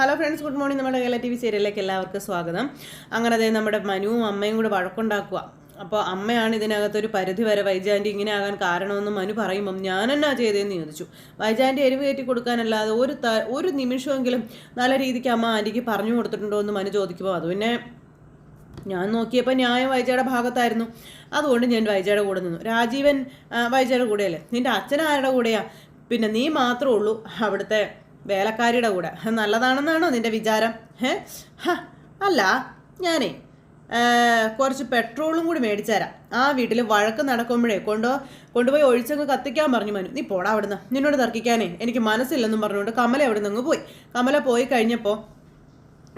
Hello friends good morning നമ്മുടെ Kerala T V സീരിയലിലേക്ക് എല്ലാവർക്കും സ്വാഗതം. അങ്ങനെ അതെ നമ്മുടെ മനുവും അമ്മയും കൂടെ വഴക്കുണ്ടാക്കുക അപ്പോൾ അമ്മയാണ് ഇതിനകത്തൊരു പരിധി വരെ വൈജാന്റി ഇങ്ങനെ ആകാൻ കാരണമെന്ന് മനു പറയുമ്പം ഞാൻ എന്നാ ചെയ്തതെന്ന് ചോദിച്ചു. വൈജാന്റി എരിവ് കയറ്റി കൊടുക്കാനല്ലാതെ ഒരു ത ഒരു നിമിഷമെങ്കിലും നല്ല രീതിക്ക് അമ്മ ആന്റിക്ക് പറഞ്ഞു കൊടുത്തിട്ടുണ്ടോ എന്ന് മനു ചോദിക്കുമ്പോൾ അത് പിന്നെ ഞാൻ നോക്കിയപ്പോൾ ന്യായം വൈജയുടെ ഭാഗത്തായിരുന്നു. അതുകൊണ്ട് ഞാൻ വൈജയുടെ കൂടെ നിന്നു. രാജീവൻ വൈജയുടെ കൂടെയല്ലേ? നിന്റെ അച്ഛൻ ആരുടെ കൂടെയാ? പിന്നെ നീ മാത്രമേ ഉള്ളൂ അവിടുത്തെ വേലക്കാരിയുടെ കൂടെ. നല്ലതാണെന്നാണോ നിന്റെ വിചാരം? ഏ അല്ല ഞാനേ കുറച്ച് പെട്രോളും കൂടി മേടിച്ചു തരാം ആ വീട്ടിൽ വഴക്ക് നടക്കുമ്പോഴേ കൊണ്ടോ കൊണ്ടുപോയി ഒഴിച്ചങ്ങ് കത്തിക്കാൻ പറഞ്ഞു മനു. നീ പോടാ അവിടുന്ന്. നിന്നോട് തർക്കിക്കാനേ. എനിക്ക് മനസ്സില്ലെന്നും പറഞ്ഞുകൊണ്ട് കമല അവിടെ നിന്ന് പോയി. കമല പോയി കഴിഞ്ഞപ്പോൾ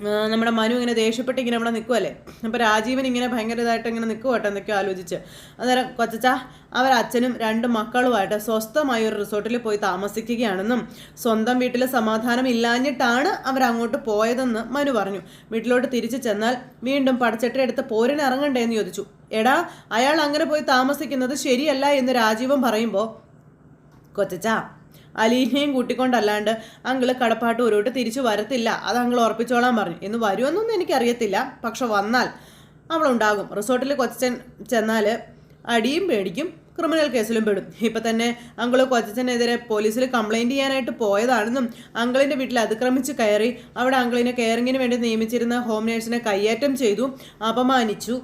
നമ്മുടെ മനു ഇങ്ങനെ ദേഷ്യപ്പെട്ട് ഇങ്ങനെ നമ്മളെ നിൽക്കുമല്ലേ അപ്പോൾ രാജീവൻ ഇങ്ങനെ ഭയങ്കര ഇതായിട്ട് ഇങ്ങനെ നിൽക്കുവട്ടെ എന്തൊക്കെയോ ആലോചിച്ച്. അന്നേരം കൊച്ചച്ച അവർ അച്ഛനും രണ്ട് മക്കളുമായിട്ട് സ്വസ്ഥമായ ഒരു റിസോർട്ടിൽ പോയി താമസിക്കുകയാണെന്നും സ്വന്തം വീട്ടിൽ സമാധാനം ഇല്ലാഞ്ഞിട്ടാണ് അവർ അങ്ങോട്ട് പോയതെന്ന് മനു പറഞ്ഞു. വീട്ടിലോട്ട് തിരിച്ചു ചെന്നാൽ വീണ്ടും പടച്ചട്ടയെടുത്ത് പോരിന് ഇറങ്ങണ്ടേന്ന് ചോദിച്ചു. എടാ അയാൾ അങ്ങനെ പോയി താമസിക്കുന്നത് ശരിയല്ല എന്ന് രാജീവൻ പറയുമ്പോൾ കൊച്ചച്ച അലീനയും കൂട്ടിക്കൊണ്ടല്ലാണ്ട് അങ്കിൾ കടപ്പാട്ട് ഒരുട്ട് തിരിച്ചു വരത്തില്ല. അത് അങ്കിൾ ഉറപ്പിച്ചോളാൻ പറഞ്ഞു. എന്ന് വരുമെന്നൊന്നും എനിക്കറിയത്തില്ല. പക്ഷെ വന്നാൽ അവളുണ്ടാകും. റിസോർട്ടിൽ കൊച്ചൻ ചെന്നാൽ അടിയും പേടിക്കും ക്രിമിനൽ കേസിലും പെടും. ഇപ്പം തന്നെ അങ്കിൾ കൊച്ചനെതിരെ പോലീസിൽ കംപ്ലൈന്റ് ചെയ്യാനായിട്ട് പോയതാണെന്നും അങ്കിളിന്റെ വീട്ടിൽ അതിക്രമിച്ച് കയറി അവിടെ അങ്കിളിനെ കെയറിങ്ങിന് വേണ്ടി നിയമിച്ചിരുന്ന ഹോം നേഴ്സിനെ കയ്യേറ്റം ചെയ്തു അപമാനിച്ചു.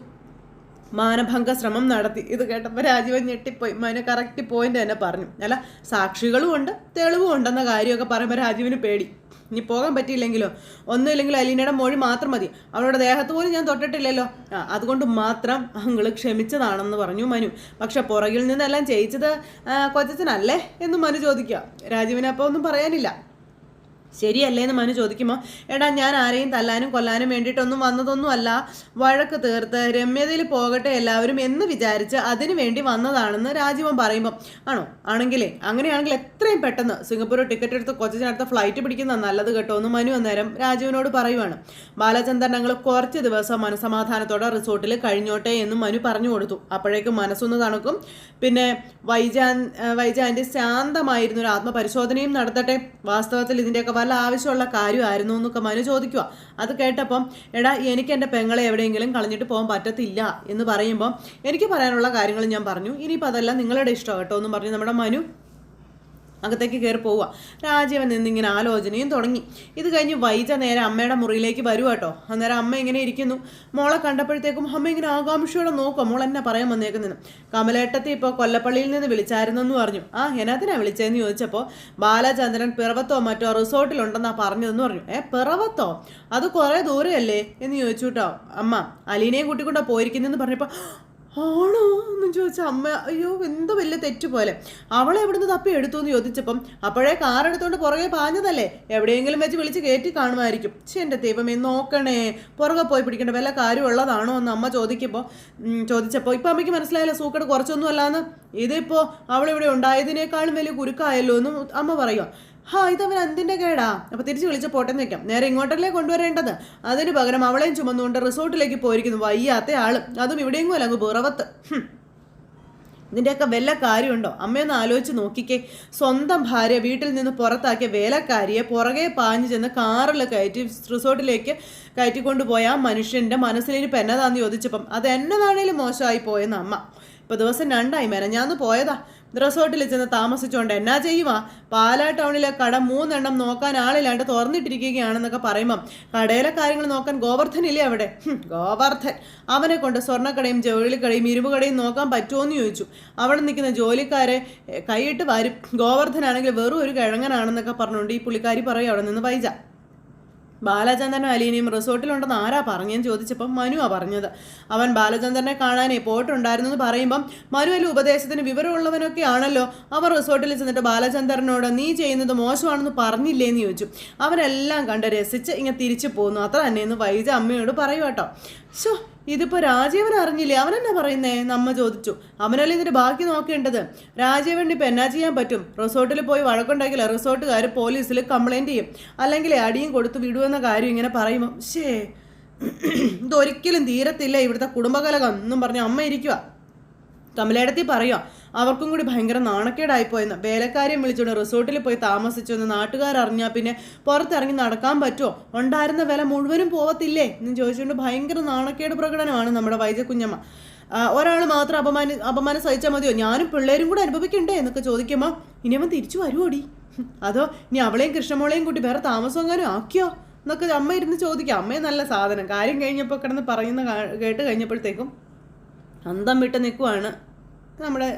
മാനഭംഗ ശ്രമം നടത്തി. ഇത് കേട്ടപ്പോൾ രാജീവൻ ഞെട്ടിപ്പോയി. മനു കറക്റ്റ് പോയിന്റ് തന്നെ പറഞ്ഞു. അല്ല സാക്ഷികളും ഉണ്ട് തെളിവും ഉണ്ടെന്ന കാര്യമൊക്കെ പറയുമ്പോൾ രാജീവിന് പേടി. ഇനി പോകാൻ പറ്റിയില്ലെങ്കിലോ? ഒന്നുമില്ലെങ്കിൽ അലീനയുടെ മൊഴി മാത്രം മതി. അവളുടെ ദേഹത്ത് പോലും ഞാൻ തൊട്ടിട്ടില്ലല്ലോ. അതുകൊണ്ട് മാത്രം അങ്ങൾ ക്ഷമിച്ചതാണെന്ന് പറഞ്ഞു മനു. പക്ഷെ പുറകിൽ നിന്നെല്ലാം ചെയ്യിച്ചത് കൊച്ചനല്ലേ എന്ന് മനു ചോദിക്കുക. രാജീവിനപ്പോൾ ഒന്നും പറയാനില്ല. ശരിയല്ലേ എന്ന് മനു ചോദിക്കുമ്പോൾ എടാ ഞാൻ ആരെയും തല്ലാനും കൊല്ലാനും വേണ്ടിയിട്ടൊന്നും വന്നതൊന്നും അല്ല വഴക്ക് തീർത്ത് രമ്യതയിൽ പോകട്ടെ എല്ലാവരും എന്ന് വിചാരിച്ച് അതിനു വേണ്ടി വന്നതാണെന്ന് രാജീവൻ പറയുമ്പം. ആണോ? ആണെങ്കിലേ അങ്ങനെയാണെങ്കിൽ എത്രയും പെട്ടെന്ന് സിംഗപ്പൂർ ടിക്കറ്റ് എടുത്ത് കൊച്ചിനടുത്ത ഫ്ലൈറ്റ് പിടിക്കുന്ന നല്ലത് കേട്ടോ എന്ന് മനു അന്നേരം രാജീവനോട് പറയുവാണ്. ബാലചന്ദ്രൻ ഞങ്ങൾ കുറച്ച് ദിവസം മനസമാധാനത്തോടെ റിസോർട്ടിൽ കഴിഞ്ഞോട്ടെ എന്ന് മനു പറഞ്ഞു കൊടുത്തു. അപ്പോഴേക്കും മനസ്സൊന്ന് തണുക്കും. പിന്നെ വൈജാൻ വൈജാന്റെ ശാന്തമായിരുന്നൊരു ആത്മപരിശോധനയും നടത്തട്ടെ. വാസ്തവത്തിൽ ഇതിന്റെയൊക്കെ വല്ല ആവശ്യമുള്ള കാര്യമായിരുന്നു എന്നൊക്കെ മനു ചോദിക്കുക അത് കേട്ടപ്പം എടാ എനിക്ക് എന്റെ പെങ്ങളെ എവിടെയെങ്കിലും കളഞ്ഞിട്ട് പോകാൻ പറ്റത്തില്ല എന്ന് പറയുമ്പം എനിക്ക് പറയാനുള്ള കാര്യങ്ങൾ ഞാൻ പറഞ്ഞു. ഇനിയിപ്പോൾ അതെല്ലാം നിങ്ങളുടെ ഇഷ്ടം കേട്ടോ എന്നും പറഞ്ഞു നമ്മുടെ മനു അകത്തേക്ക് കയറി പോവുക. രാജീവൻ നിന്നിങ്ങനെ ആലോചനയും തുടങ്ങി. ഇത് കഴിഞ്ഞ് വൈജ നേരെ അമ്മയുടെ മുറിയിലേക്ക് വരുക കേട്ടോ അന്നേരം അമ്മ ഇങ്ങനെ ഇരിക്കുന്നു. മോളെ കണ്ടപ്പോഴത്തേക്കും അമ്മ ഇങ്ങനെ ആകാംക്ഷയോടെ നോക്കുക മോൾ എന്നെ പറയാൻ വന്നേക്കുന്നതിന് കമലേട്ടത്തെ ഇപ്പോൾ കൊല്ലപ്പള്ളിയിൽ നിന്ന് വിളിച്ചായിരുന്നു എന്ന് പറഞ്ഞു. ആ എന്നാത്തിനാ വിളിച്ചതെന്ന് ചോദിച്ചപ്പോൾ ബാലചന്ദ്രൻ പിറവത്തോ മറ്റോ റിസോർട്ടിലുണ്ടെന്നാ പറഞ്ഞതെന്ന് പറഞ്ഞു. ഏ പിറവത്തോ? അത് കുറേ ദൂരെയല്ലേ? എന്ന് ചോദിച്ചു കേട്ടോ അമ്മ അലീനയും കൂട്ടിക്കൊണ്ടാണ് പോയിരിക്കുന്നതെന്ന് പറഞ്ഞപ്പോൾ ആണോ എന്ന് ചോദിച്ച അമ്മ അയ്യോ എന്ത് വലിയ തെറ്റ് പോലെ അവളെ എവിടുന്ന് തപ്പി എടുത്തു എന്ന് ചോദിച്ചപ്പം അപ്പോഴേ കാർ എടുത്തോണ്ട് പുറകെ പാഞ്ഞതല്ലേ? എവിടെയെങ്കിലും വെച്ച് വിളിച്ച് കയറ്റി കാണുമായിരിക്കും. പക്ഷെ എന്റെ ദൈവമേ നോക്കണേ. പുറകെ പോയി പിടിക്കേണ്ട വല്ല കാര്യമുള്ളതാണോ എന്ന് അമ്മ ചോദിക്കുമ്പോൾ ചോദിച്ചപ്പോൾ ഇപ്പം അമ്മയ്ക്ക് മനസ്സിലായല്ലോ സൂക്കട് കുറച്ചൊന്നും അല്ലാന്ന് ഇതിപ്പോൾ അവളിവിടെ ഉണ്ടായതിനേക്കാളും വലിയ കുരുക്കായല്ലോ എന്നും അമ്മ പറയുക ഹാ ഇതവൻ എന്തിന്റെ കേടാ. അപ്പോൾ തിരിച്ച് വിളിച്ച് പോട്ടെന്ന് വെക്കാം. നേരെ ഇങ്ങോട്ടല്ലേ കൊണ്ടുവരേണ്ടത്? അതിന് പകരം അവളെയും ചുമന്നുകൊണ്ട് റിസോർട്ടിലേക്ക് പോയിരിക്കുന്നു വയ്യാത്ത ആൾ. അതും ഇവിടെയെങ്കിലും അല്ല അങ്ങ് പുറവത്ത്. ഇതിന്റെയൊക്കെ വല്ല കാര്യമുണ്ടോ? അമ്മയൊന്ന് ആലോചിച്ച് നോക്കിക്കേ. സ്വന്തം ഭാര്യ വീട്ടിൽ നിന്ന് പുറത്താക്കിയ വേലക്കാരിയെ പുറകെ പാഞ്ഞു ചെന്ന് കാറിൽ കയറ്റി റിസോർട്ടിലേക്ക് കയറ്റിക്കൊണ്ടുപോയ ആ മനുഷ്യന്റെ മനസ്സിലിരി പെന്നതാന്ന് ചോദിച്ചപ്പം അത് എന്നതാണേലും മോശമായി പോയെന്ന് അമ്മ. ഇപ്പോൾ ദിവസം രണ്ടായി മെനഞ്ഞാന്ന് പോയതാ. റിസോർട്ടിൽ ചെന്ന് താമസിച്ചുകൊണ്ട് എന്നാ ചെയ്യുക പാലാ ടൗണിലെ കട മൂന്നെണ്ണം നോക്കാൻ ആളില്ലാണ്ട് തുറന്നിട്ടിരിക്കുകയാണെന്നൊക്കെ പറയുമ്പം കടയിലെ കാര്യങ്ങൾ നോക്കാൻ ഗോവർദ്ധൻ ഇല്ലേ അവിടെ ഗോവർദ്ധൻ. അവനെ കൊണ്ട് സ്വർണക്കടയും ജോലിക്കടയും ഇരുമ്പുകടയും നോക്കാൻ പറ്റുമോ എന്ന് ചോദിച്ചു. അവിടെ നിൽക്കുന്ന ജോലിക്കാരെ കൈയിട്ട് വരും. ഗോവർദ്ധനാണെങ്കിൽ വെറും ഒരു കിഴങ്ങനാണെന്നൊക്കെ പറഞ്ഞുകൊണ്ട് ഈ പുള്ളിക്കാരി പറയും അവിടെ നിന്ന് വൈജ ബാലചന്ദ്രനും അലീനയും റിസോർട്ടിലുണ്ടെന്ന് ആരാ പറഞ്ഞെന്ന് ചോദിച്ചപ്പം മനുവാ പറഞ്ഞത്. അവൻ ബാലചന്ദ്രനെ കാണാനേ പോയിട്ടുണ്ടായിരുന്നു എന്ന് പറയുമ്പം മനു അല്ല ഉപദേശത്തിന് വിവരമുള്ളവനൊക്കെ ആണല്ലോ. അവർ റിസോർട്ടിൽ ചെന്നിട്ട് ബാലചന്ദ്രനോട് നീ ചെയ്യുന്നത് മോശമാണെന്ന് പറഞ്ഞില്ലേന്ന് ചോദിച്ചു. അവരെല്ലാം കണ്ട് രസിച്ച് ഇങ്ങനെ തിരിച്ചു പോന്നു. അത്ര തന്നെയെന്ന് വൈജ അമ്മയോട് പറയൂ കേട്ടോ ഷോ ഇതിപ്പോൾ രാജീവൻ അറിഞ്ഞില്ലേ? അവനെന്നാ പറയുന്നേ? നമ്മ ചോദിച്ചു. അവനല്ലേ ഇതിന്റെ ബാക്കി നോക്കേണ്ടത്? രാജീവൻ ഇപ്പൊ എന്നാ ചെയ്യാൻ പറ്റും? റിസോർട്ടിൽ പോയി വഴക്കുണ്ടാക്കില്ല റിസോർട്ടുകാർ പോലീസിൽ കംപ്ലൈന്റ് ചെയ്യും. അല്ലെങ്കിൽ അടിയും കൊടുത്ത് വിടുമെന്ന കാര്യം ഇങ്ങനെ പറയുമ്പോൾ ശേ ഇതൊരിക്കലും തീരത്തില്ല ഇവിടുത്തെ കുടുംബകലകം എന്നും പറഞ്ഞ് അമ്മ ഇരിക്കുക കമലേടത്തി പറയുക അവർക്കും കൂടി ഭയങ്കര നാണക്കേടായിപ്പോയെന്ന്. വേലക്കാരെയും വിളിച്ചുകൊണ്ട് റിസോർട്ടിൽ പോയി താമസിച്ചു എന്ന് നാട്ടുകാർ അറിഞ്ഞാൽ പിന്നെ പുറത്തിറങ്ങി നടക്കാൻ പറ്റുമോ ഉണ്ടായിരുന്ന വില മുഴുവനും പോവത്തില്ലേ? എന്ന് ചോദിച്ചുകൊണ്ട് ഭയങ്കര നാണക്കേട് പ്രകടനമാണ് നമ്മുടെ വൈദ്യ കുഞ്ഞമ്മ. ഒരാൾ മാത്രം അപമാനി അപമാനം സഹിച്ചാൽ മതിയോ? ഞാനും പിള്ളേരും കൂടെ അനുഭവിക്കണ്ടേ എന്നൊക്കെ ചോദിക്കുമ്പോൾ ഇനി അവൻ തിരിച്ചു വരുമോടി അതോ ഇനി അവളെയും കൃഷ്ണമോളെയും കൂട്ടി വേറെ താമസം അങ്ങനെ ആക്കിയോ? എന്നൊക്കെ അമ്മ ഇരുന്ന് ചോദിക്കാം. അമ്മയെ നല്ല സാധനം. കാര്യം കഴിഞ്ഞപ്പോൾ കിടന്ന് പറയുന്ന കേട്ട് കഴിഞ്ഞപ്പോഴത്തേക്കും അന്തം വിട്ട് നിൽക്കുവാണ് നമ്മുടെ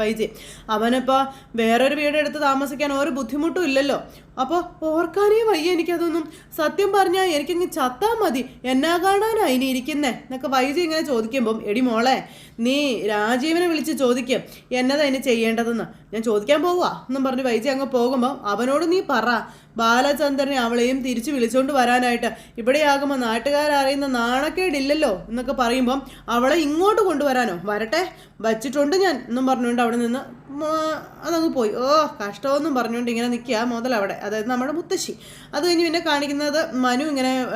വൈജി. അവനിപ്പോൾ വേറൊരു വീടെടുത്ത് താമസിക്കാൻ ഒരു ബുദ്ധിമുട്ടും ഇല്ലല്ലോ. അപ്പോൾ ഓർക്കാനേ വയ്യ എനിക്കതൊന്നും. സത്യം പറഞ്ഞാൽ എനിക്കങ്ങ് ചത്താൽ മതി. എന്നാ കാണാനാ ഇനി ഇരിക്കുന്നേ? എന്നൊക്കെ വൈജി ഇങ്ങനെ ചോദിക്കുമ്പം എടി മോളെ നീ രാജീവനെ വിളിച്ച് ചോദിക്കും. എന്നതാ ഇനി ചെയ്യേണ്ടതെന്ന്? ഞാൻ ചോദിക്കാൻ പോവാ എന്നും പറഞ്ഞ് വൈജി അങ്ങ് പോകുമ്പോൾ അവനോട് നീ പറ. ബാലചന്ദ്രനെ അവളെയും തിരിച്ചു വിളിച്ചുകൊണ്ട് വരാനായിട്ട്. ഇവിടെയാകുമ്പോൾ നാട്ടുകാരറിയുന്ന നാണക്കേടില്ലല്ലോ എന്നൊക്കെ പറയുമ്പം അവളെ ഇങ്ങോട്ട് കൊണ്ടുവരാനോ? വരട്ടെ വച്ചിട്ടുണ്ട് ഞാൻ എന്നും പറഞ്ഞുകൊണ്ട് അവിടെ നിന്ന് അതങ്ങ് പോയി. ഓ കഷ്ടമെന്നും പറഞ്ഞുകൊണ്ട് ഇങ്ങനെ നിൽക്കുക മുതൽ അവിടെ. അതായത് നമ്മുടെ മുത്തശ്ശി. അത് കഴിഞ്ഞ് പിന്നെ കാണിക്കുന്നത് മനു ഇങ്ങനെ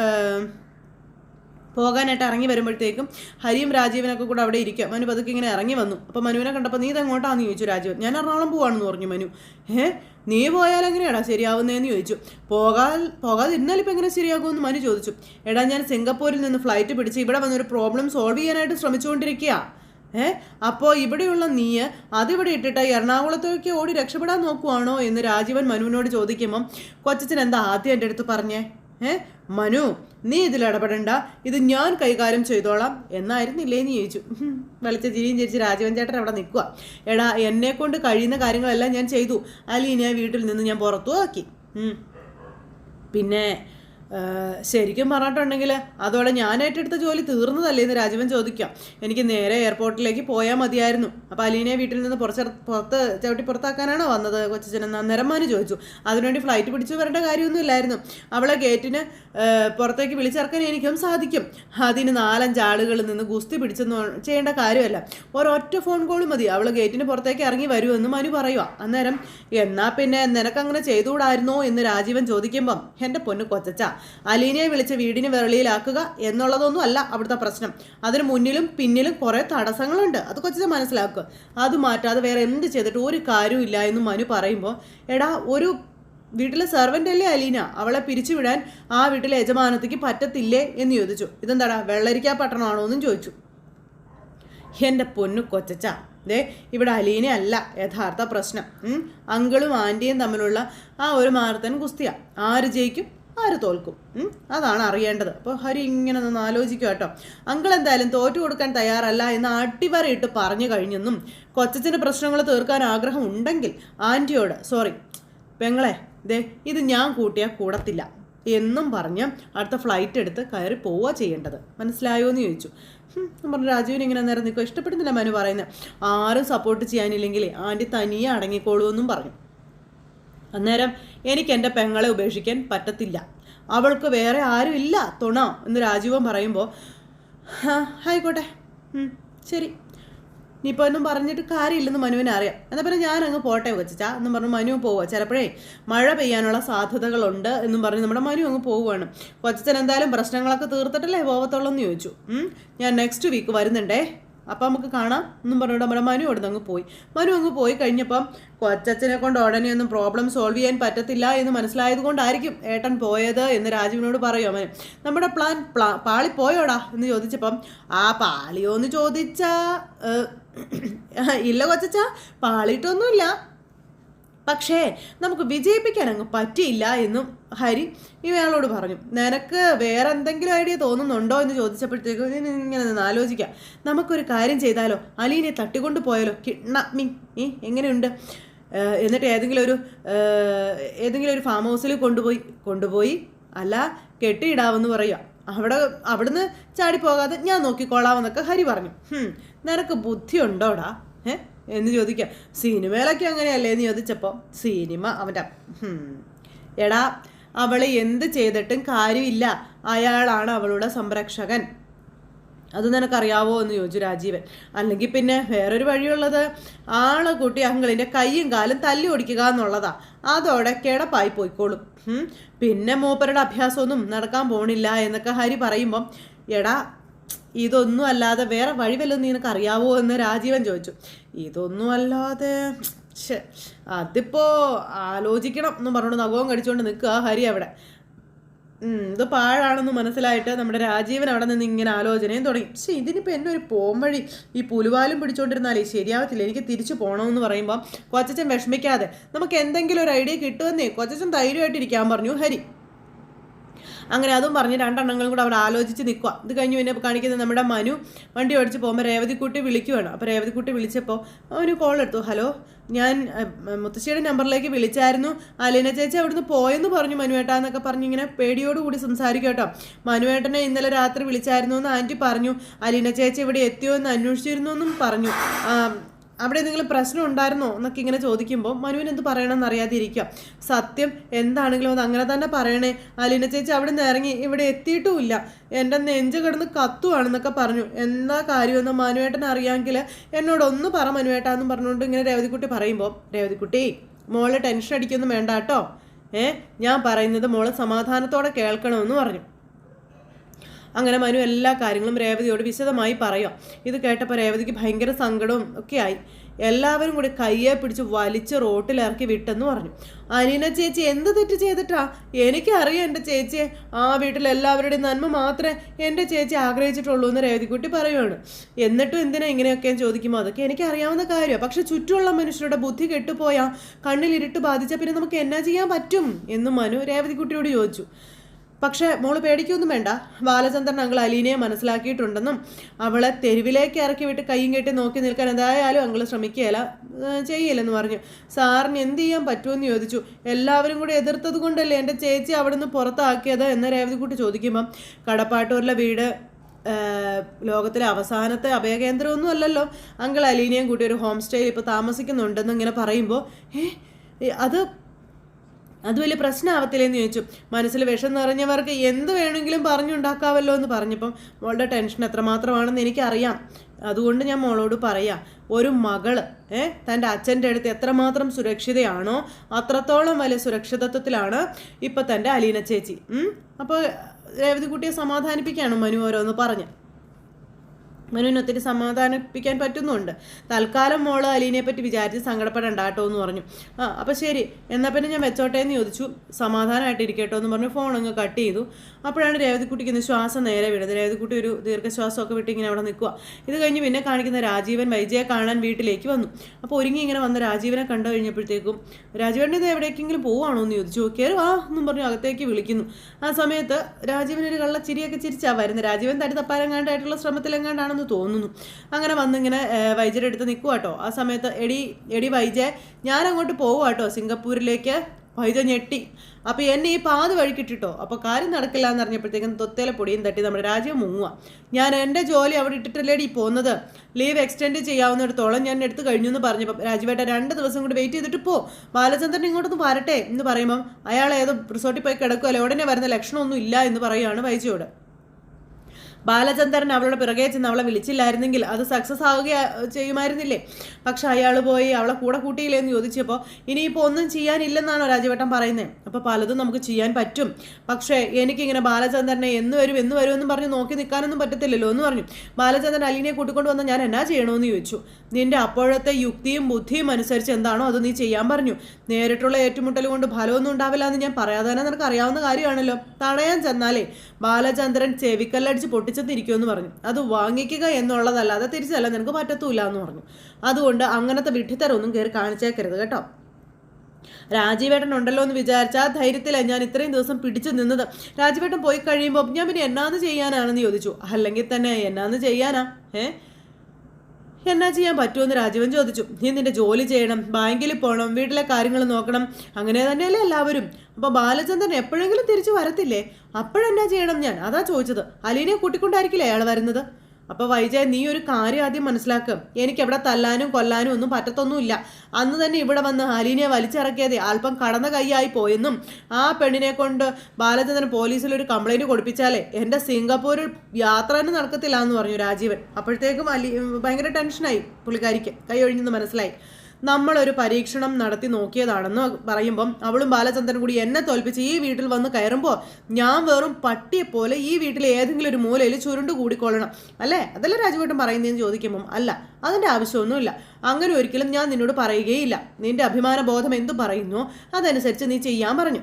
പോകാനായിട്ട് ഇറങ്ങി വരുമ്പോഴത്തേക്കും ഹരിയും രാജീവനൊക്കെ കൂടെ അവിടെ ഇരിക്കുക. മനു പതുക്കെ ഇങ്ങനെ ഇറങ്ങി വന്നു. അപ്പോൾ മനുവിനെ കണ്ടപ്പോൾ നീ ഇതെങ്ങോട്ടാന്ന്? ചോദിച്ചു രാജീവൻ. ഞാൻ എറണാകുളം പോവാണെന്ന് പറഞ്ഞു മനു. ഏ? നീ പോയാൽ എങ്ങനെയാടാ ശരിയാവുന്നതെന്ന് ചോദിച്ചു. പോകാൻ പോകാതിരുന്നാൽ ഇപ്പം എങ്ങനെ ശരിയാകുമെന്ന്? മനു ചോദിച്ചു. എടാ ഞാൻ സിംഗപ്പൂരിൽ നിന്ന് ഫ്ലൈറ്റ് പിടിച്ച് ഇവിടെ വന്നൊരു പ്രോബ്ലം സോൾവ് ചെയ്യാനായിട്ട് ശ്രമിച്ചുകൊണ്ടിരിക്കുക ഏ? അപ്പോൾ ഇവിടെയുള്ള നീ അതിവിടെ ഇട്ടിട്ട് എറണാകുളത്തേക്ക് ഓടി രക്ഷപ്പെടാൻ നോക്കുവാണോ എന്ന് രാജീവൻ മനുവിനോട് ചോദിക്കുമ്പം കൊച്ചച്ചൻ എന്താ ആദ്യം എന്റെ അടുത്ത് പറഞ്ഞേ? ഏ? മനു നീ ഇതിൽ ഇടപെടണ്ട. ഇത് ഞാൻ കൈകാര്യം ചെയ്തോളാം. എന്നായിരുന്നില്ലേ നീ ചോദിച്ചു. വെളിച്ച ചിരിയും ചിരിച്ച് രാജീവൻ ചേട്ടൻ അവിടെ നിൽക്കുക എടാ എന്നെ കൊണ്ട് കഴിയുന്ന കാര്യങ്ങളെല്ലാം ഞാൻ ചെയ്തു. അലീനെ വീട്ടിൽ നിന്ന് ഞാൻ പുറത്തു ആക്കി പിന്നെ ശരിക്കും പറഞ്ഞിട്ടുണ്ടെങ്കിൽ അതോടെ ഞാൻ ഏറ്റെടുത്ത ജോലി തീർന്നതല്ലേ എന്ന് രാജീവൻ ചോദിക്കാം. എനിക്ക് നേരെ എയർപോർട്ടിലേക്ക് പോയാൽ മതിയായിരുന്നു. അപ്പോൾ അലീനെ വീട്ടിൽ നിന്ന് പുറത്ത് പുറത്ത് ചവിട്ടി പുറത്താക്കാനാണോ വന്നത്? കൊച്ചച്ഛനെന്ന് നിരമാന് ചോദിച്ചു. അതിനുവേണ്ടി ഫ്ലൈറ്റ് പിടിച്ചു വരേണ്ട കാര്യമൊന്നും ഇല്ലായിരുന്നു. അവളെ ഗേറ്റിന് പുറത്തേക്ക് വിളിച്ചിറക്കാൻ എനിക്കും സാധിക്കും. അതിന് നാലഞ്ച് ആളുകളിൽ നിന്ന് ഗുസ്തി പിടിച്ചെന്ന് ചെയ്യേണ്ട കാര്യമല്ല. ഒരൊറ്റ ഫോൺ കോൾ മതി. അവൾ ഗേറ്റിന് പുറത്തേക്ക് ഇറങ്ങി വരുമെന്ന് മനു പറയുക അന്നേരം എന്നാൽ പിന്നെ നിനക്കങ്ങനെ ചെയ്തുകൂടായിരുന്നോ? എന്ന് രാജീവൻ ചോദിക്കുമ്പം എന്റെ പൊന്ന് കൊച്ചച്ച അലീനയെ വിളിച്ച് വീടിന് വെളിയിലാക്കുക എന്നുള്ളതൊന്നും അല്ല അവിടുത്തെ പ്രശ്നം. അതിന് മുന്നിലും പിന്നിലും കുറേ തടസ്സങ്ങളുണ്ട്. അത് കൊച്ചിനെ മനസ്സിലാക്കുക അത് മാറ്റാതെ വേറെ എന്ത് ചെയ്തിട്ട് ഒരു കാര്യമില്ല എന്ന് മനു പറയുമ്പോൾ എടാ ഒരു വീട്ടിലെ സെർവന്റ് അല്ലേ അലീന? അവളെ പിരിച്ചുവിടാൻ ആ വീട്ടിലെ യജമാനത്തേക്ക് പറ്റത്തില്ലേ എന്ന് ചോദിച്ചു. ഇതെന്താടാ വെള്ളരിക്കാ പട്ടണമാണോ എന്നും ചോദിച്ചു. എന്റെ പൊന്നു കൊച്ചച്ച ദേ ഇവിടെ അലീന അല്ല യഥാർത്ഥ പ്രശ്നം. അങ്കിളും ആന്റിയും തമ്മിലുള്ള ആ ഒരു മാർത്തൻ കുസ്തിയ ആര് ജയിക്കും? ആര് തോൽക്കും? അതാണ് അറിയേണ്ടത്. അപ്പോൾ ഹരി ഇങ്ങനെ ഒന്ന് ആലോചിക്കുക കേട്ടോ. അങ്കിൾ എന്തായാലും തോറ്റു കൊടുക്കാൻ തയ്യാറല്ല എന്ന് അട്ടിവരയിട്ട് പറഞ്ഞു കഴിഞ്ഞെന്നും കൊച്ചച്ഛന്റെ പ്രശ്നങ്ങൾ തീർക്കാൻ ആഗ്രഹം ഉണ്ടെങ്കിൽ ആന്റിയോട് സോറി പെങ്ങളെ ദേ ഇത് ഞാൻ കൂട്ടിയാൽ കൂടത്തില്ല എന്നും പറഞ്ഞ് അടുത്ത ഫ്ലൈറ്റ് എടുത്ത് കയറി പോവുക ചെയ്യേണ്ടത്. മനസ്സിലായോ എന്ന് ചോദിച്ചു. പറഞ്ഞു രാജുവിന് ഇങ്ങനെ നേരം നിൽക്കുക ഇഷ്ടപ്പെടുന്നില്ല മനു പറയുന്നത്. ആരും സപ്പോർട്ട് ചെയ്യാനില്ലെങ്കിൽ ആന്റി തനിയെ അടങ്ങിക്കോളൂ എന്നും പറഞ്ഞു. അന്നേരം എനിക്ക് എന്റെ പെങ്ങളെ ഉപേക്ഷിക്കാൻ പറ്റത്തില്ല. അവൾക്ക് വേറെ ആരും ഇല്ല തുണ എന്ന് രാജീവൻ പറയുമ്പോൾ ആയിക്കോട്ടെ. ശരി. ഇനിയിപ്പോൾ ഒന്നും പറഞ്ഞിട്ട് കാര്യമില്ലെന്ന് മനുവിനെ അറിയാം. എന്നാൽ പിന്നെ ഞാൻ അങ്ങ് പോട്ടെ വെച്ചാ എന്നും പറഞ്ഞ് മനു പോവുക ചിലപ്പോഴേ മഴ പെയ്യാനുള്ള സാധ്യതകളുണ്ട് എന്നും പറഞ്ഞ് നമ്മുടെ മനു അങ്ങ് പോവുകയാണ് കൊച്ചൻ എന്തായാലും പ്രശ്നങ്ങളൊക്കെ തീർത്തിട്ടല്ലേ പോവത്തുള്ളൂ എന്ന് ചോദിച്ചു ഞാൻ നെക്സ്റ്റ് വീക്ക് വരുന്നുണ്ടേ. അപ്പം നമുക്ക് കാണാം. എന്നും പറഞ്ഞുകൊണ്ട് നമ്മുടെ മനു അവിടെ അങ്ങ് പോയി. മനു അങ്ങ് പോയി കഴിഞ്ഞപ്പം കൊച്ചച്ഛനെ കൊണ്ട് ഉടനെ ഒന്നും പ്രോബ്ലം സോൾവ് ചെയ്യാൻ പറ്റത്തില്ല എന്ന് മനസ്സിലായത് കൊണ്ടായിരിക്കും ഏട്ടൻ പോയത് എന്ന് രാജുവിനോട് പറയും അവൻ നമ്മുടെ പ്ലാൻ പ്ലാ പാളി പോയോടാ? എന്ന് ചോദിച്ചപ്പം ആ പാളിയോ എന്ന് ചോദിച്ചാ ഇല്ല കൊച്ചച്ച പാളിയിട്ടൊന്നുമില്ല. പക്ഷേ നമുക്ക് വിജയിപ്പിക്കാൻ അങ്ങ് പറ്റിയില്ല എന്നും ഹരി ഇയാളോട് പറഞ്ഞു. നിനക്ക് വേറെ എന്തെങ്കിലും ഐഡിയ തോന്നുന്നുണ്ടോ എന്ന് ചോദിച്ചപ്പോഴത്തേക്കും ഇങ്ങനെ നിന്ന് ആലോചിക്കാം. നമുക്കൊരു കാര്യം ചെയ്താലോ? അലീനെ തട്ടിക്കൊണ്ട് പോയാലോ? കിഡ്നാപ്പിംഗ് ഈ എങ്ങനെയുണ്ട്? എന്നിട്ട് ഏതെങ്കിലും ഒരു ഏതെങ്കിലും ഒരു ഫാം ഹൗസിൽ കൊണ്ടുപോയി കൊണ്ടുപോയി അല്ല കെട്ടിയിടാമെന്ന് പറയുക. അവിടെ അവിടുന്ന് ചാടിപ്പോകാതെ ഞാൻ നോക്കിക്കോളാമെന്നൊക്കെ ഹരി പറഞ്ഞു. നിനക്ക് ബുദ്ധിയുണ്ടോടാ? ഏഹ് എന്ന് ചോദിക്കാം. സിനിമയിലൊക്കെ അങ്ങനെയല്ലേ എന്ന് ചോദിച്ചപ്പോൾ സിനിമ അവന്റെ എടാ അവളെ എന്ത് ചെയ്തിട്ടും കാര്യമില്ല. അയാളാണ് അവളുടെ സംരക്ഷകൻ. അത് നിനക്കറിയാവോ എന്ന് ചോദിച്ചു രാജീവൻ. അല്ലെങ്കിൽ പിന്നെ വേറൊരു വഴിയുള്ളത് ആളെ കൂട്ടി അങ്കിളിന്റെ കൈയും കാലും തല്ലി ഓടിക്കുക എന്നുള്ളതാ. അതോടെ കിടപ്പായി പോയിക്കോളും. പിന്നെ മൂപ്പരുടെ അഭ്യാസമൊന്നും നടക്കാൻ പോണില്ല എന്നൊക്കെ ഹരി പറയുമ്പം എടാ ഇതൊന്നും അല്ലാതെ വേറെ വഴി വല്ലതും നിനക്കറിയാവോ എന്ന് രാജീവൻ ചോദിച്ചു. ഇതൊന്നും അല്ലാതെ ശ്ശെ, അതിപ്പോ ആലോചിക്കണം എന്ന് പറഞ്ഞുകൊണ്ട് നഖവും കടിച്ചുകൊണ്ട് നിൽക്കുക ഹരി അവിടെ. ഇത് പാഴാണെന്ന് മനസ്സിലായിട്ട് നമ്മുടെ രാജീവൻ അവിടെ നിന്ന് ഇങ്ങനെ ആലോചനയും തുടങ്ങി. പക്ഷേ ഇതിനിപ്പോൾ എന്നെ ഒരു പോംവഴി ഈ പുലുവാലും പിടിച്ചോണ്ടിരുന്നാലേ ശരിയാവത്തില്ല. എനിക്ക് തിരിച്ചു പോകണമെന്ന് പറയുമ്പോൾ കൊച്ചച്ചൻ വിഷമിക്കാതെ നമുക്ക് എന്തെങ്കിലും ഒരു ഐഡിയ കിട്ടുമെന്നേ? കൊച്ചച്ചൻ ധൈര്യമായിട്ടിരിക്കാൻ പറഞ്ഞു. ഹരി അങ്ങനെ അതും പറഞ്ഞ് രണ്ടെണ്ണങ്ങളും കൂടെ അവിടെ ആലോചിച്ച് നിൽക്കുക. ഇത് കഴിഞ്ഞ് പിന്നെ കാണിക്കുന്നത് നമ്മുടെ മനു. വണ്ടി ഓടിച്ച് പോകുമ്പോൾ രേവതിക്കുട്ടി വിളിക്കുവാണ്. അപ്പോൾ രേവതിക്കുട്ടി വിളിച്ചപ്പോൾ അവന് കോൾ എടുത്തു? ഹലോ ഞാൻ മുത്തശ്ശിയുടെ നമ്പറിലേക്ക് വിളിച്ചായിരുന്നു. അലീന ചേച്ചി അവിടുന്ന് പോയെന്ന് പറഞ്ഞു മനുവേട്ട എന്നൊക്കെ പറഞ്ഞ് ഇങ്ങനെ പേടിയോടുകൂടി സംസാരിക്കും കേട്ടോ. മനുവേട്ടനെ ഇന്നലെ രാത്രി വിളിച്ചായിരുന്നു എന്ന് ആന്റി പറഞ്ഞു. അലീന ചേച്ചി ഇവിടെ എത്തിയോ എന്ന് അന്വേഷിച്ചിരുന്നു എന്നും പറഞ്ഞു അവിടെ എന്തെങ്കിലും പ്രശ്നം ഉണ്ടായിരുന്നോ എന്നൊക്കെ ഇങ്ങനെ ചോദിക്കുമ്പോൾ മനുവിന് എന്ത് പറയണമെന്ന് അറിയാതെ ഇരിക്കുക സത്യം എന്താണെങ്കിലും അത് അങ്ങനെ തന്നെ പറയണേ. അലീന ചേച്ചി അവിടെ നിന്ന് ഇറങ്ങി ഇവിടെ എത്തിയിട്ടുമില്ല. എന്റെ നെഞ്ച് കിടന്ന് കത്തുവാണെന്നൊക്കെ പറഞ്ഞു. എന്താ കാര്യമെന്ന് മനുവേട്ടൻ അറിയാമെങ്കിൽ എന്നോടൊന്ന് പറ മനുവേട്ടാന്ന് പറഞ്ഞുകൊണ്ട് ഇങ്ങനെ രേവതിക്കുട്ടി പറയുമ്പോൾ രേവതിക്കുട്ടി മോളെ ടെൻഷൻ അടിക്കൊന്നും വേണ്ട കേട്ടോ. ഏ ഞാൻ പറയുന്നത് മോളെ സമാധാനത്തോടെ കേൾക്കണമെന്ന് പറഞ്ഞു. അങ്ങനെ മനു എല്ലാ കാര്യങ്ങളും രേവതിയോട് വിശദമായി പറയാം. ഇത് കേട്ടപ്പോൾ രേവതിക്ക് ഭയങ്കര സങ്കടവും ഒക്കെ ആയി. എല്ലാവരും കൂടി കയ്യെ പിടിച്ച് വലിച്ച് റോട്ടിലിറക്കി വിട്ടെന്ന് പറഞ്ഞു. അലീന ചേച്ചി എന്ത് തെറ്റ് ചെയ്തിട്ടാ? എനിക്കറിയാം എന്റെ ചേച്ചിയെ. ആ വീട്ടിൽ എല്ലാവരുടെയും നന്മ മാത്രമേ എന്റെ ചേച്ചി ആഗ്രഹിച്ചിട്ടുള്ളൂ എന്ന് രേവതിക്കുട്ടി പറയുവാണ്. എന്നിട്ടും എന്തിനാ ഇങ്ങനെയൊക്കെ ചോദിക്കുമ്പോൾ അതൊക്കെ എനിക്ക് അറിയാവുന്ന കാര്യമാണ് പക്ഷെ ചുറ്റുമുള്ള മനുഷ്യരുടെ ബുദ്ധി കെട്ടുപോയാൽ കണ്ണിലിരുട്ട് ബാധിച്ചാൽ പിന്നെ നമുക്ക് എന്നാ ചെയ്യാൻ പറ്റും? എന്ന് മനു രേവതിക്കുട്ടിയോട് ചോദിച്ചു. പക്ഷേ മോൾ പേടിക്കൊന്നും വേണ്ട. ബാലചന്ദ്രൻ അങ്കിൾ അലീനയെ മനസ്സിലാക്കിയിട്ടുണ്ടെന്നും അവളെ തെരുവിലേക്ക് ഇറക്കി വിട്ട് കൈയും കെട്ടി നോക്കി നിൽക്കാൻ എന്തായാലും അങ്കിൾ ശ്രമിക്കുകയില്ല ചെയ്യില്ലെന്ന് പറഞ്ഞു. സാറിന് എന്ത് ചെയ്യാൻ പറ്റുമെന്ന് ചോദിച്ചു. എല്ലാവരും കൂടി എതിർത്തത് കൊണ്ടല്ലേ എന്റെ ചേച്ചി അവിടെ നിന്ന് പുറത്താക്കിയത് എന്ന് രേവതിക്കുട്ടി ചോദിക്കുമ്പം കടപ്പാട്ടൂരിലെ വീട് ലോകത്തിലെ അവസാനത്തെ അഭയകേന്ദ്രമൊന്നും അല്ലല്ലോ. അങ്കിൾ അലീനയും കൂട്ടി ഒരു ഹോം സ്റ്റേയിൽ ഇപ്പോൾ താമസിക്കുന്നുണ്ടെന്ന് ഇങ്ങനെ പറയുമ്പോൾ ഏ അത് അത് വലിയ പ്രശ്നമാവത്തില്ലെന്ന് ചോദിച്ചു. മനസ്സിൽ വിഷം നിറഞ്ഞവർക്ക് എന്ത് വേണമെങ്കിലും പറഞ്ഞുണ്ടാക്കാവല്ലോ എന്ന് പറഞ്ഞപ്പം മോളുടെ ടെൻഷൻ എത്രമാത്രമാണെന്ന് എനിക്കറിയാം. അതുകൊണ്ട് ഞാൻ മോളോട് പറയാം ഒരു മകൾ ഏ തന്റെ അച്ഛന്റെ അടുത്ത് എത്രമാത്രം സുരക്ഷിതയാണോ അത്രത്തോളം വലിയ സുരക്ഷിതത്വത്തിലാണ് ഇപ്പം തന്റെ അലീന ചേച്ചി. അപ്പോൾ രേവതിക്കുട്ടിയെ സമാധാനിപ്പിക്കുകയാണ് മനു ഓരോന്ന് പറഞ്ഞ്. മനുവിന് ഒത്തിരി സമാധാനിപ്പിക്കാൻ പറ്റുന്നുണ്ട്. തൽക്കാലം മോൾ അലീനെ പറ്റി വിചാരിച്ച് സങ്കടപ്പെടണ്ട കേട്ടോ എന്ന് പറഞ്ഞു. ആ അപ്പം ശരി എന്നാൽ പിന്നെ ഞാൻ വെച്ചോട്ടെ എന്ന് ചോദിച്ചു. സമാധാനമായിട്ട് ഇരിക്കട്ടോ എന്ന് പറഞ്ഞു. ഫോൺ അങ്ങ് കട്ട് ചെയ്തു. അപ്പോഴാണ് രേവതിക്കുട്ടിക്ക് ഇന്ന് ശ്വാസം നേരെ വീണത് രേവതിക്കുട്ടി ഒരു ദീർഘശ്വാസമൊക്കെ വിട്ട് ഇങ്ങനെ അവിടെ നിൽക്കുക ഇത് കഴിഞ്ഞ് പിന്നെ കാണിക്കുന്ന രാജീവൻ വൈജയെ കാണാൻ വീട്ടിലേക്ക് വന്നു. അപ്പോൾ ഒരുങ്ങി ഇങ്ങനെ വന്ന രാജീവനെ കണ്ടു കഴിഞ്ഞപ്പോഴത്തേക്കും രാജീവന്റെ ഇത് എവിടേക്കെങ്കിലും പോവാണോ എന്ന് ചോദിച്ചു. കയറി ആ എന്നും പറഞ്ഞു അകത്തേക്ക് വിളിക്കുന്നു. ആ സമയത്ത് രാജീവൻ ഒരു കള്ള ചിരിയൊക്കെ ചിരിച്ചാ വരുന്നത്. രാജീവൻ തടി തപ്പാരെങ്ങാണ്ടായിട്ടുള്ള ശ്രമത്തിലെങ്ങാണ്ടാണെന്ന് തോന്നുന്നു. അങ്ങനെ വന്നിങ്ങനെ വൈജയുടെ അടുത്ത് നിൽക്കുക കേട്ടോ ആ സമയത്ത് എടി എടി വൈജയ ഞാൻ അങ്ങോട്ട് കേട്ടോ സിംഗപ്പൂരിലേക്ക് വൈജ ഞെട്ടി. അപ്പോൾ എന്നെ ഈ പാത് വഴിക്കിട്ടിട്ടോ? അപ്പോൾ കാര്യം നടക്കില്ല എന്ന് അറിഞ്ഞപ്പോഴത്തേക്കും തൊത്തേലെ പൊടിയും തട്ടി നമ്മുടെ രാജ്യം മുങ്ങുക ഞാൻ എന്റെ ജോലി അവിടെ ഇട്ടിട്ടല്ലേടി പോകുന്നത് ലീവ് എക്സ്റ്റെൻഡ് ചെയ്യാവുന്നിടത്തോളം ഞാൻ എടുത്തു കഴിഞ്ഞു എന്ന് പറഞ്ഞപ്പോൾ രാജുവേട്ട രണ്ട് ദിവസം കൂടി വെയിറ്റ് ചെയ്തിട്ട് പോ. ബാലചന്ദ്രൻ ഇങ്ങോട്ടൊന്ന് വരട്ടെ എന്ന് പറയുമ്പം അയാൾ ഏതോ റിസോർട്ടിൽ പോയി കിടക്കുമല്ലോ ഉടനെ വരുന്ന ലക്ഷണമൊന്നും ഇല്ല എന്ന് പറയുകയാണ് വൈജയോട്. ബാലചന്ദ്രൻ അവളുടെ പിറകെ ചെന്ന് അവളെ വിളിച്ചില്ലായിരുന്നെങ്കിൽ അത് സക്സസ് ആവുക ചെയ്യുമായിരുന്നില്ലേ? പക്ഷെ അയാൾ പോയി അവളെ കൂടെ കൂട്ടിയില്ലേ എന്ന് ചോദിച്ചപ്പോൾ ഇനിയിപ്പോൾ ഒന്നും ചെയ്യാനില്ലെന്നാണോ രാജവട്ടം പറയുന്നത് അപ്പോൾ പലതും നമുക്ക് ചെയ്യാൻ പറ്റും. പക്ഷേ എനിക്കിങ്ങനെ ബാലചന്ദ്രനെ എന്ന് വരും എന്ന് വരും എന്ന് പറഞ്ഞ് നോക്കി നിൽക്കാനൊന്നും പറ്റത്തില്ലല്ലോ എന്ന് പറഞ്ഞു. ബാലചന്ദ്രൻ അലീനെ കൂട്ടിക്കൊണ്ട് വന്നാൽ ഞാൻ എന്നാ ചെയ്യണമെന്ന് ചോദിച്ചു. നിന്റെ അപ്പോഴത്തെ യുക്തിയും ബുദ്ധിയും അനുസരിച്ച് എന്താണോ അത് നീ ചെയ്യാൻ പറഞ്ഞു. നേരിട്ടുള്ള ഏറ്റുമുട്ടൽ കൊണ്ട് ഫലമൊന്നും ഉണ്ടാവില്ല എന്ന് ഞാൻ പറയാതെ തന്നെ നിനക്ക് അറിയാവുന്ന കാര്യമാണല്ലോ. തടയാൻ ചെന്നാലേ ബാലചന്ദ്രൻ ചെവിക്കല്ലടിച്ച് പൊട്ടിച്ചെന്നിരിക്കുമെന്ന് പറഞ്ഞു. അത് വാങ്ങിക്കുക എന്നുള്ളതല്ല എന്നുള്ളതല്ലാതെ തിരിച്ചല്ല നിനക്ക് പറ്റത്തൂല എന്ന് പറഞ്ഞു. അതുകൊണ്ട് അങ്ങനത്തെ വിഡ്ഢിത്തരമൊന്നും കയറി കാണിച്ചേക്കരുത് കേട്ടോ. രാജീവേട്ടൻ ഉണ്ടല്ലോ എന്ന് വിചാരിച്ച ആ ഞാൻ ഇത്രയും ദിവസം പിടിച്ചു നിന്നത്. രാജീവേട്ടൻ പോയി കഴിയുമ്പോൾ ഞാൻ പിന്നെ എന്നാന്ന് ചെയ്യാനാണെന്ന് ചോദിച്ചു. അല്ലെങ്കിൽ തന്നെ എന്നാന്ന് ചെയ്യാനാ? ഏ? എന്നാ ചെയ്യാൻ പറ്റുമെന്ന് രാജീവൻ ചോദിച്ചു. നീ നിന്റെ ജോലി ചെയ്യണം ബാങ്കിൽ പോകണം വീട്ടിലെ കാര്യങ്ങൾ നോക്കണം. അങ്ങനെ തന്നെയല്ലേ എല്ലാവരും? അപ്പോൾ ബാലചന്ദ്രൻ എപ്പോഴെങ്കിലും തിരിച്ചു വരത്തില്ലേ? അപ്പോഴെന്നാ ചെയ്യണം ഞാൻ? അതാ ചോദിച്ചത്. അലീനെ കൂട്ടിക്കൊണ്ടായിരിക്കില്ലേ അയാൾ വരുന്നത്? അപ്പോൾ വൈജയ നീ ഒരു കാര്യം ആദ്യം മനസ്സിലാക്കും. എനിക്ക് എവിടെ തല്ലാനും കൊല്ലാനും ഒന്നും പറ്റത്തൊന്നുമില്ല. അന്ന് തന്നെ ഇവിടെ വന്ന് ഹലീനെ വലിച്ചിറക്കിയത് അല്പം കടന്ന കൈയായി പോയെന്നും ആ പെണ്ണിനെ കൊണ്ട് ബാലചന്ദ്രൻ പോലീസിൽ ഒരു കംപ്ലൈന്റ് കൊടുപ്പിച്ചാലേ എന്റെ സിംഗപ്പൂരിൽ യാത്ര തന്നെ നടക്കത്തില്ല എന്ന് പറഞ്ഞു രാജീവൻ. അപ്പോഴത്തേക്കും അലി ഭയങ്കര ടെൻഷനായി പുള്ളിക്കാരിക്ക് കൈ ഒഴിഞ്ഞെന്ന് മനസ്സിലായി. നമ്മളൊരു പരീക്ഷണം നടത്തി നോക്കിയതാണെന്ന് പറയുമ്പം അവളും ബാലചന്ദ്രൻ കൂടി എന്നെ തോൽപ്പിച്ച് ഈ വീട്ടിൽ വന്ന് കയറുമ്പോൾ ഞാൻ വെറും പട്ടിയെ പോലെ ഈ വീട്ടിലെ ഏതെങ്കിലും ഒരു മൂലയിൽ ചുരുണ്ട് കൂടിക്കൊള്ളണം. അല്ലേ? അതല്ല രാജുവേട്ടൻ പറയുന്നതെന്ന് ചോദിക്കുമ്പം അല്ല അതിന്റെ ആവശ്യമൊന്നുമില്ല. അങ്ങനെ ഒരിക്കലും ഞാൻ നിന്നോട് പറയുകയില്ല. നിന്റെ അഭിമാന ബോധം എന്തു പറയുന്നു? അതനുസരിച്ച് നീ ചെയ്യാൻ പറഞ്ഞു.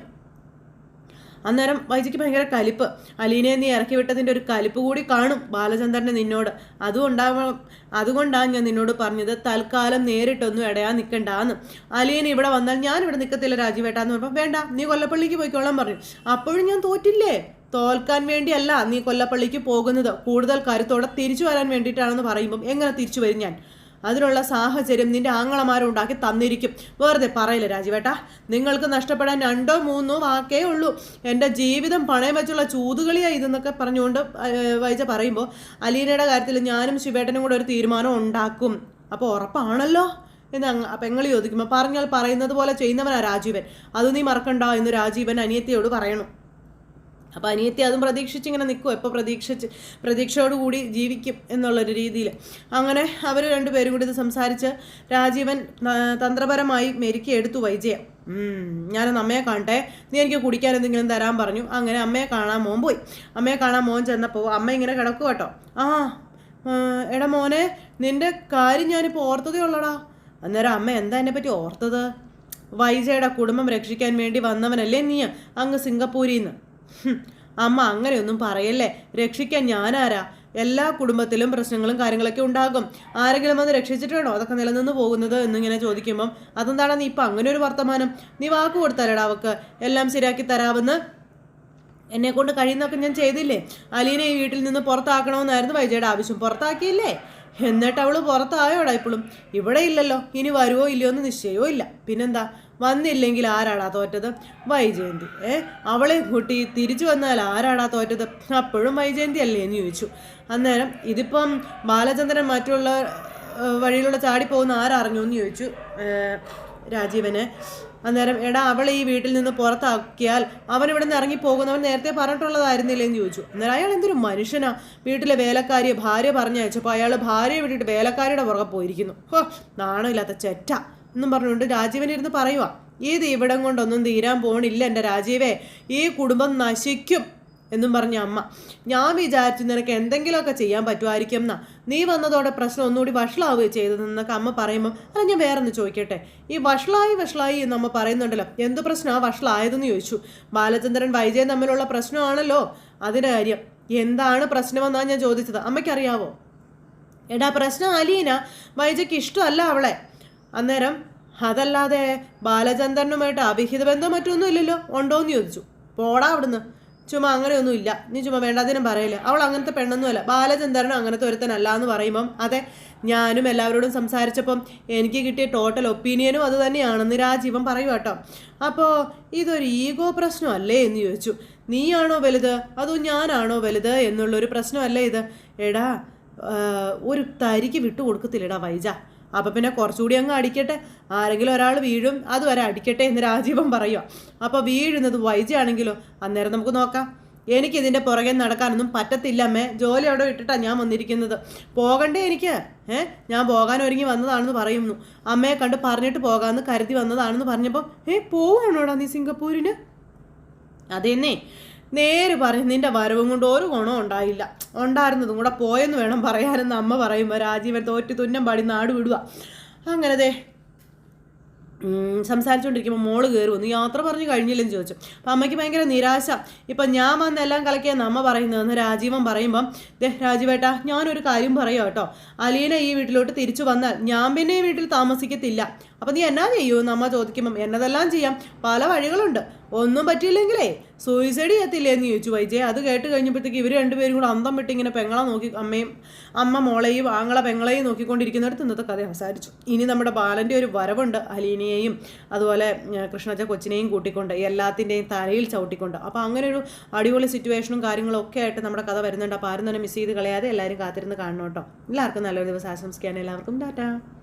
അന്നേരം വൈജിക്ക് ഭയങ്കര കലിപ്പ്. അലീനയെ നീ ഇറക്കി വിട്ടതിന്റെ ഒരു കലിപ്പ് കൂടി കാണും ബാലചന്ദ്രനെ നിന്നോട്. അതുകൊണ്ടാവണം അതുകൊണ്ടാണ് ഞാൻ നിന്നോട് പറഞ്ഞത് തൽക്കാലം നേരിട്ടൊന്നും ഇടയാ നിൽക്കണ്ടാന്ന് അലീന ഇവിടെ വന്നാൽ ഞാൻ ഇവിടെ നിൽക്കത്തില്ല രാജിവേട്ടാന്ന് പറഞ്ഞപ്പോൾ വേണ്ട നീ കൊല്ലപ്പള്ളിക്ക് പോയിക്കോളാൻ പറഞ്ഞു. അപ്പോഴും ഞാൻ തോറ്റില്ലേ? തോൽക്കാൻ വേണ്ടിയല്ല നീ കൊല്ലപ്പള്ളിക്ക് പോകുന്നത്. കൂടുതൽ കരുത്തോടെ തിരിച്ചു വരാൻ വേണ്ടിയിട്ടാണെന്ന് പറയുമ്പം എങ്ങനെ തിരിച്ചു വരും ഞാൻ? അതിനുള്ള സാഹചര്യം നിന്റെ ആങ്ങളമാരുണ്ടാക്കി തന്നിരിക്കും. വെറുതെ പറയില്ല രാജീവേട്ടാ നിങ്ങൾക്ക് നഷ്ടപ്പെടാൻ രണ്ടോ മൂന്നോ വാക്കേ ഉള്ളൂ. എന്റെ ജീവിതം പണയം വെച്ചുള്ള ചൂതുകളിയായി ഇതെന്നൊക്കെ പറഞ്ഞുകൊണ്ട് വൈജ പറയുമ്പോൾ അലീനയുടെ കാര്യത്തിൽ ഞാനും ശിവേട്ടനും കൂടെ ഒരു തീരുമാനം ഉണ്ടാക്കും. അപ്പോൾ ഉറപ്പാണല്ലോ? എന്ന് പെങ്ങളി ചോദിക്കുമ്പോൾ പറഞ്ഞാൽ പറയുന്നത് പോലെ ചെയ്യുന്നവനാ രാജീവൻ. അത് നീ മറക്കണ്ട എന്ന് രാജീവൻ അനിയത്തിയോട് പറയണം. അപ്പോൾ അനിയത്തി അതും പ്രതീക്ഷിച്ച് ഇങ്ങനെ നിൽക്കും എപ്പോൾ പ്രതീക്ഷിച്ച് പ്രതീക്ഷയോടുകൂടി ജീവിക്കും എന്നുള്ളൊരു രീതിയിൽ അങ്ങനെ അവർ രണ്ടുപേരും കൂടി ഇത് സംസാരിച്ച് രാജീവൻ തന്ത്രപരമായി മെരുക്കി എടുത്തു വൈജയ. ഞാനൊന്ന് അമ്മയെ കാണട്ടെ. നീ എനിക്ക് കുടിക്കാൻ എന്തെങ്കിലും തരാൻ പറഞ്ഞു. അങ്ങനെ അമ്മയെ കാണാൻ മോൻ പോയി. അമ്മയെ കാണാൻ മോൻ ചെന്നപ്പോൾ അമ്മ ഇങ്ങനെ കിടക്കും കേട്ടോ. ആ എടാ മോനെ നിന്റെ കാര്യം ഞാനിപ്പോൾ ഓർത്തതേ ഉള്ളടാ അന്നേരം അമ്മ എന്താ എന്നെ പറ്റി ഓർത്തത്? വൈജയുടെ കുടുംബം രക്ഷിക്കാൻ വേണ്ടി വന്നവനല്ലേ നീ അങ്ങ് സിംഗപ്പൂരിൽ നിന്ന് അമ്മ അങ്ങനെയൊന്നും പറയല്ലേ? രക്ഷിക്കാൻ ഞാനാരാ? എല്ലാ കുടുംബത്തിലും പ്രശ്നങ്ങളും കാര്യങ്ങളൊക്കെ ഉണ്ടാകും. ആരെങ്കിലും വന്ന് രക്ഷിച്ചിട്ട് വേണോ അതൊക്കെ നിലനിന്ന് പോകുന്നത് എന്നിങ്ങനെ ചോദിക്കുമ്പം അതെന്താണ് നീ ഇപ്പം അങ്ങനെ ഒരു വർത്തമാനം? നീ വാക്ക് കൊടുത്താലടാ അവക്ക്? എല്ലാം ശരിയാക്കി തരാമെന്ന്? എന്നെ കൊണ്ട് കഴിയുന്നൊക്കെ ഞാൻ ചെയ്തില്ലേ? അലീനെ ഈ വീട്ടിൽ നിന്ന് പുറത്താക്കണമെന്നായിരുന്നു വൈജയുടെ ആവശ്യം. പുറത്താക്കിയില്ലേ? എന്നിട്ട് അവൾ പുറത്തായോടാ ഇപ്പോഴും? ഇവിടെ ഇല്ലല്ലോ. ഇനി വരുവോ ഇല്ലയോ എന്ന് നിശ്ചയവും ഇല്ല. പിന്നെന്താ? വന്നില്ലെങ്കിൽ ആരാടാ തോറ്റത്? വൈജയന്തി. ഏ അവളെ കൂട്ടി തിരിച്ചു വന്നാൽ ആരാടാ തോറ്റത്? അപ്പോഴും വൈജയന്തി അല്ലേ എന്ന് ചോദിച്ചു. അന്നേരം ഇതിപ്പം ബാലചന്ദ്രൻ മറ്റുള്ള വഴിയിലൂടെ ചാടിപ്പോകുന്ന ആരറിഞ്ഞു എന്ന് ചോദിച്ചു രാജീവനെ. അന്നേരം എടാ അവൾ ഈ വീട്ടിൽ നിന്ന് പുറത്താക്കിയാൽ അവൻ ഇവിടെ നിന്ന് ഇറങ്ങി പോകുന്നവൻ നേരത്തെ പറഞ്ഞിട്ടുള്ളതായിരുന്നില്ലേ എന്ന് ചോദിച്ചു. അന്നേരം അയാൾ എന്തൊരു മനുഷ്യനാ. വീട്ടിലെ വേലക്കാരിയെ ഭാര്യ പറഞ്ഞയച്ചപ്പോൾ അയാൾ ഭാര്യയെ വിട്ടിട്ട് വേലക്കാരിയുടെ പുറകെ പോയിരിക്കുന്നു. ഹോ നാണമില്ലാത്ത ചെറ്റ. എന്നും പറഞ്ഞുകൊണ്ട് രാജീവൻ ഇരുന്ന് പറയുക ഈ ഇവിടം കൊണ്ടൊന്നും തീരാൻ പോണില്ല എന്റെ രാജീവേ ഈ കുടുംബം നശിക്കും എന്നും പറഞ്ഞ അമ്മ. ഞാൻ വിചാരിച്ചു നിനക്ക് എന്തെങ്കിലുമൊക്കെ ചെയ്യാൻ പറ്റുമായിരിക്കും എന്നാ നീ വന്നതോടെ പ്രശ്നം ഒന്നുകൂടി വഷളാവുകയും ചെയ്തതെന്നൊക്കെ അമ്മ പറയുമ്പോൾ അല്ല ഞാൻ വേറെ ഒന്ന് ചോദിക്കട്ടെ. ഈ വഷളായി വഷളായി എന്ന് അമ്മ പറയുന്നുണ്ടല്ലോ എന്ത് പ്രശ്നമാണ് വഷളായതെന്ന് ചോദിച്ചു. ബാലചന്ദ്രൻ വൈജയൻ തമ്മിലുള്ള പ്രശ്നമാണല്ലോ അതിന്റെ കാര്യം. എന്താണ് പ്രശ്നമെന്നാണ് ഞാൻ ചോദിച്ചത് അമ്മയ്ക്കറിയാവോ? എടാ പ്രശ്നം അലീന. വൈജയ്ക്ക് ഇഷ്ടമല്ല അവളെ. അന്നേരം അതല്ലാതെ ബാലചന്ദ്രനുമായിട്ട് അഭിഹിത ബന്ധം മറ്റൊന്നും ഇല്ലല്ലോ ഉണ്ടോയെന്ന് ചോദിച്ചു. പോടാ അവിടുന്ന്. ചുമ്മാ അങ്ങനെയൊന്നും ഇല്ല നീ ചുമ്മാ വേണ്ടാതിനും പറയില്ല. അവൾ അങ്ങനത്തെ പെണ്ണൊന്നുമല്ല. ബാലചന്ദ്രനും അങ്ങനത്തെ ഒരുത്തനല്ല എന്ന് പറയുമ്പം അതെ ഞാനും എല്ലാവരോടും സംസാരിച്ചപ്പം എനിക്ക് കിട്ടിയ ടോട്ടൽ ഒപ്പീനിയനും അത് തന്നെയാണെന്ന് രാജീവൻ പറയും കേട്ടോ. അപ്പോൾ ഇതൊരു ഈഗോ പ്രശ്നമല്ലേ എന്ന് ചോദിച്ചു. നീയാണോ വലുത്? അതോ ഞാനാണോ വലുത് എന്നുള്ളൊരു പ്രശ്നമല്ലേ ഇത്? എടാ ഒരു തരിക്ക് വിട്ടു കൊടുക്കത്തില്ലടാ വൈജ. അപ്പം പിന്നെ കുറച്ചുകൂടി അങ്ങ് അടിക്കട്ടെ. ആരെങ്കിലും ഒരാൾ വീഴും അതുവരെ അടിക്കട്ടെ എന്ന് രാജീവൻ പറയുക അപ്പോൾ വീഴുന്നത് വൈജയാണെങ്കിലോ അന്നേരം നമുക്ക് നോക്കാം. എനിക്കിതിന്റെ പുറകെ നടക്കാനൊന്നും പറ്റത്തില്ല അമ്മേ. ജോലി അവിടെ ഇട്ടിട്ടാണ് ഞാൻ വന്നിരിക്കുന്നത്. പോകണ്ടേ എനിക്ക്? ഏ? ഞാൻ പോകാൻ ഒരുങ്ങി വന്നതാണെന്ന് പറയുന്നു. അമ്മയെ കണ്ട് പറഞ്ഞിട്ട് പോകാമെന്ന് കരുതി വന്നതാണെന്ന് പറഞ്ഞപ്പോൾ ഏ പോവാണോടാ നീ സിംഗപ്പൂരിന്? അതെന്നേ നേര് പറഞ്ഞു നിന്റെ വരവും കൊണ്ട് ഒരു ഗുണവും ഉണ്ടായില്ല. ഉണ്ടായിരുന്നതും കൂടെ പോയെന്ന് വേണം പറയാനെന്ന് അമ്മ പറയുമ്പോൾ രാജീവൻ തോറ്റ് തുന്നം പാടി നാട് വിടുക. അങ്ങനതെ സംസാരിച്ചുകൊണ്ടിരിക്കുമ്പോൾ മോൾ കയറി വന്നു. യാത്ര പറഞ്ഞു കഴിഞ്ഞില്ലെന്ന് ചോദിച്ചു. അപ്പം അമ്മയ്ക്ക് ഭയങ്കര നിരാശ. ഇപ്പം ഞാൻ വന്നെല്ലാം എല്ലാം കലക്കിയെന്ന് അമ്മ പറയുന്നതെന്ന് രാജീവൻ പറയുമ്പം ദേ രാജീവേട്ടാ ഞാനൊരു കാര്യം പറയാം കേട്ടോ. അലീന ഈ വീട്ടിലോട്ട് തിരിച്ചു വന്നാൽ ഞാൻ പിന്നെ ഈ വീട്ടിൽ താമസിക്കത്തില്ല. അപ്പം നീ എന്നാ ചെയ്യുമെന്ന് അമ്മ ചോദിക്കുമ്പം എന്നതെല്ലാം ചെയ്യാം. പല വഴികളുണ്ട്. ഒന്നും പറ്റിയില്ലെങ്കിലേ സൂയിസൈഡ് ചെയ്യത്തില്ലേ? എന്ന് ചോദിച്ചു. വൈജയ് അത് കേട്ട് കഴിഞ്ഞപ്പോഴത്തേക്ക് ഇവർ രണ്ടുപേരും കൂടെ അന്തം വിട്ട് ഇങ്ങനെ പെങ്ങളെ നോക്കി അമ്മയും അമ്മ മോളെയും ആങ്ങളെ പെങ്ങളെയും നോക്കിക്കൊണ്ടിരിക്കുന്നിടത്ത് ഇന്നത്തെ കഥ അവസാനിച്ചു. ഇനി നമ്മുടെ ബാലന്റെ ഒരു വരവുണ്ട് അലീനയെയും അതുപോലെ കൃഷ്ണച്ച കൊച്ചിനെയും കൂട്ടിക്കൊണ്ട് എല്ലാത്തിന്റെയും തലയിൽ ചവിട്ടിക്കൊണ്ട്. അപ്പോൾ അങ്ങനെ ഒരു അടിപൊളി സിറ്റുവേഷനും കാര്യങ്ങളും ഒക്കെ ആയിട്ട് നമ്മുടെ കഥ വരുന്നുണ്ട്. അപ്പോൾ ആരും തന്നെ മിസ് ചെയ്ത് കളയാതെ എല്ലാവരും കാത്തിരുന്ന് കാണണം കേട്ടോ. എല്ലാവർക്കും നല്ലൊരു ദിവസം ആശംസിക്കാൻ എല്ലാവർക്കും. ടാറ്റാ.